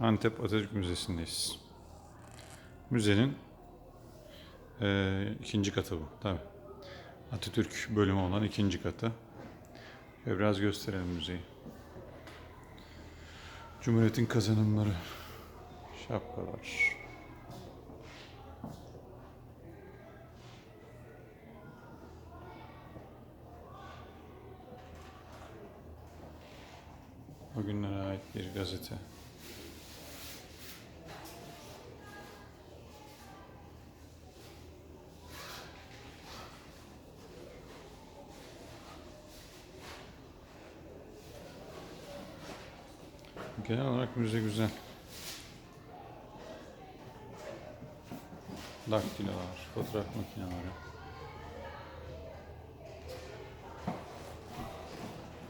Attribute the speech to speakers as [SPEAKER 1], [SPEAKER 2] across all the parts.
[SPEAKER 1] Antep Atatürk Müzesi'ndeyiz. Müzenin eee, ikinci katı bu. Tabii. Atatürk bölümü olan ikinci katı. Ve biraz gösterelim müzeyi. Cumhuriyet'in kazanımları, şapkalar. O günlere ait bir gazete. Genel olarak müze güzel. Daktilolar, fotoğraf makineleri.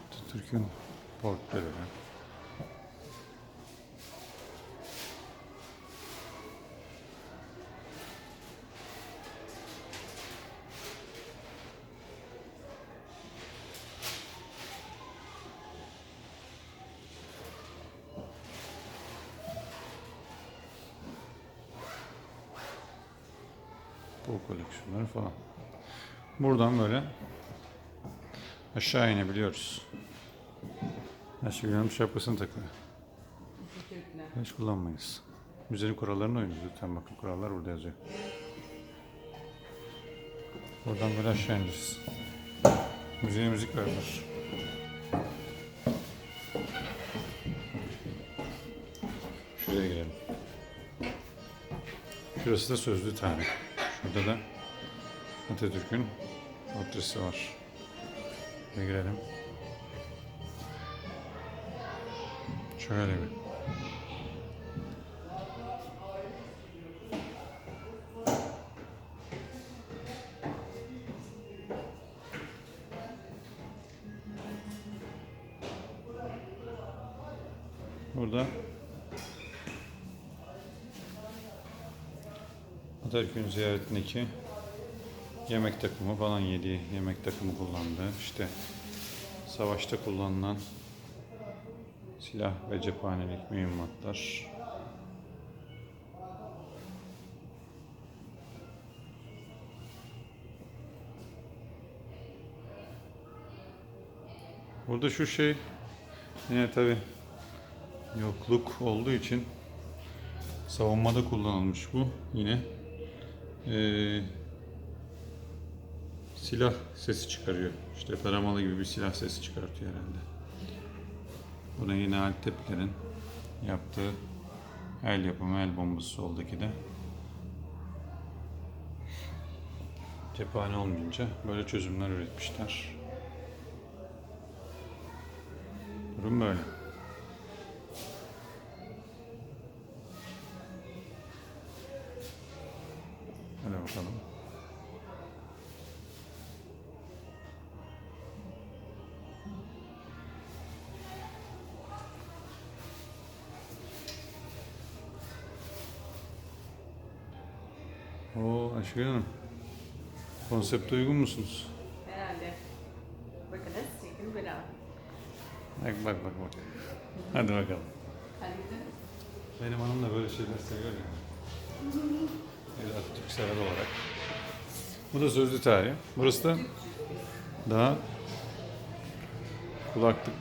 [SPEAKER 1] Atatürk'ün portreleri. Bu koleksiyonları falan. Buradan böyle aşağı inebiliyoruz. Ayşegül Hanım şapkasını takıyor. Hiç kullanmayız. Müzenin kurallarını oynuyoruz lütfen bakın kurallar burada yazıyor. Buradan böyle aşağı ineceğiz. Müzeye müzik verdiler. Şuraya girelim. Şurası da sözlü tarih. Şurada da Atatürk'ün portresi var. Şuraya girelim. Şöyle bir. Burada Atatürk'ün ziyaretindeki yemek takımı falan yediği yemek takımı kullandığı işte savaşta kullanılan silah ve cephanelik mühimmatlar. Burada şu şey yine tabi yokluk olduğu için savunmada kullanılmış bu. Yine Ee, silah sesi çıkarıyor. İşte taramalı gibi bir silah sesi çıkartıyor herhalde. Bu da yine Alp Tepeler'in yaptığı el yapımı el bombası soldaki de. Cephane olmayınca böyle çözümler üretmişler. Durum böyle. Hadi bakalım. Oo Ayşegül Hanım. Konsepte uygun musunuz?
[SPEAKER 2] Herhalde. Bakınız çekim böyle.
[SPEAKER 1] Bak bak bak bak. Hadi bakalım.
[SPEAKER 2] Hadi gidelim.
[SPEAKER 1] Benim hanım da böyle şeyler seviyor ya. Bir Atatürk olarak. Bu da sözlü tarih. Burası da daha kulaklık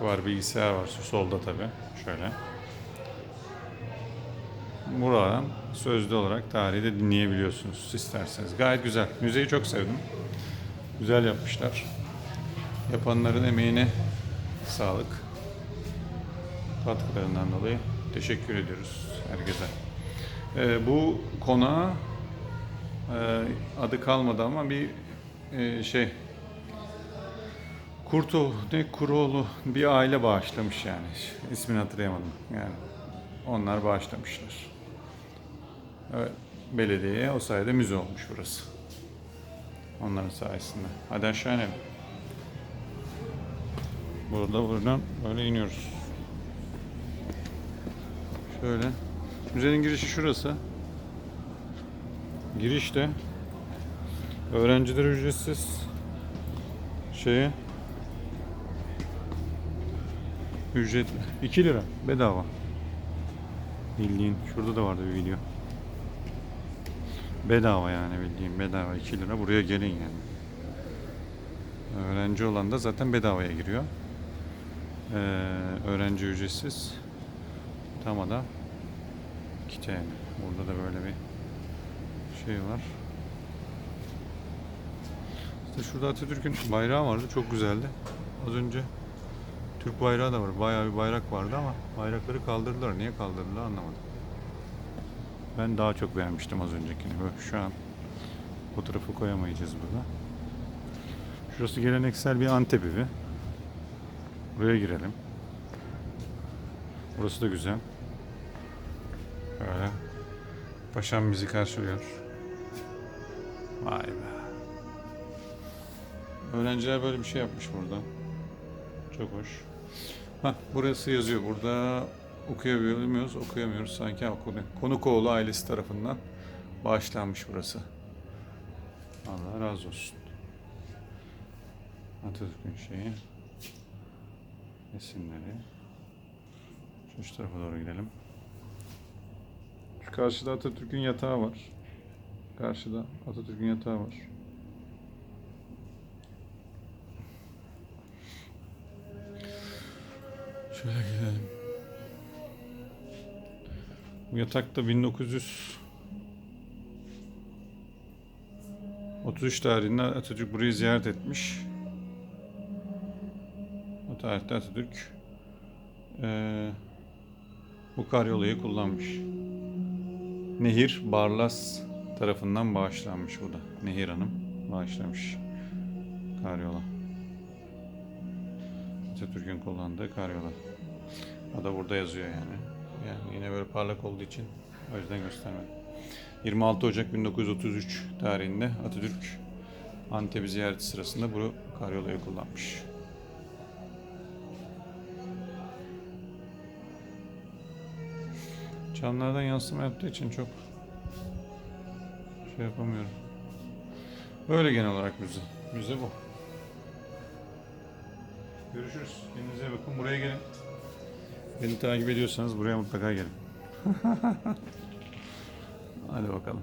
[SPEAKER 1] var, bilgisayar var. Solda tabii. Şöyle. Buradan sözlü olarak tarihi de dinleyebiliyorsunuz isterseniz. Gayet güzel. Müzeyi çok sevdim. Güzel yapmışlar. Yapanların emeğine sağlık. Katkılarından dolayı teşekkür ediyoruz herkese. Ee, bu konağa e, adı kalmadı ama bir e, şey Kurto ne Kuroğlu bir aile bağışlamış yani. İsmini hatırlayamadım yani. Onlar bağışlamışlar. Evet, belediyeye o sayede müze olmuş burası. Onların sayesinde. Hadi aşağı inelim. Burada buradan böyle iniyoruz. Şöyle. Müzenin girişi şurası. Girişte öğrenciler ücretsiz şeye ücretli 2 lira bedava. Bildiğin şurada da vardı bir video. Bedava yani bildiğin bedava 2 lira buraya gelin yani. Öğrenci olan da zaten bedavaya giriyor. Ee, öğrenci ücretsiz. Tam da 2 TL. Burada da böyle bir şey var. İşte şurada Atatürk'ün bayrağı vardı. Çok güzeldi. Az önce Türk bayrağı da var. Bayağı bir bayrak vardı ama bayrakları kaldırdılar. Niye kaldırdılar anlamadım. Ben daha çok beğenmiştim az öncekini. Şu an fotoğrafı koyamayacağız burada. Şurası geleneksel bir Antep evi. Buraya girelim. Burası da güzel. Böyle. Paşam bizi karşılıyor. Vay be. Öğrenciler böyle bir şey yapmış burada. Çok hoş. Hah, burası yazıyor. Burada okuyabiliyor muyuz? Okuyamıyoruz. Sanki okunuyor. Konukoğlu ailesi tarafından bağışlanmış burası. Allah razı olsun. Atatürk'ün şeyi. Resimleri. Şu tarafa doğru gidelim. Karşıda Atatürk'ün yatağı var. Karşıda Atatürk'ün yatağı var. Şöyle gidelim. Bu yatakta 1933 tarihinde Atatürk burayı ziyaret etmiş. O tarihte Atatürk eee bu karyolayı kullanmış. Nehir Barlas tarafından bağışlanmış bu da. Nehir Hanım bağışlamış karyola. Atatürk'ün kullandığı karyola. O da burada yazıyor yani. Yani yine böyle parlak olduğu için o yüzden göstermedim. 26 Ocak 1933 tarihinde Atatürk Antep'i ziyareti sırasında bu karyolayı kullanmış. Camlardan yansıma yaptığı için çok şey yapamıyorum. Böyle genel olarak müze. Müze bu. Görüşürüz. Kendinize bakın. Buraya gelin. Beni takip ediyorsanız buraya mutlaka gelin. Hadi bakalım.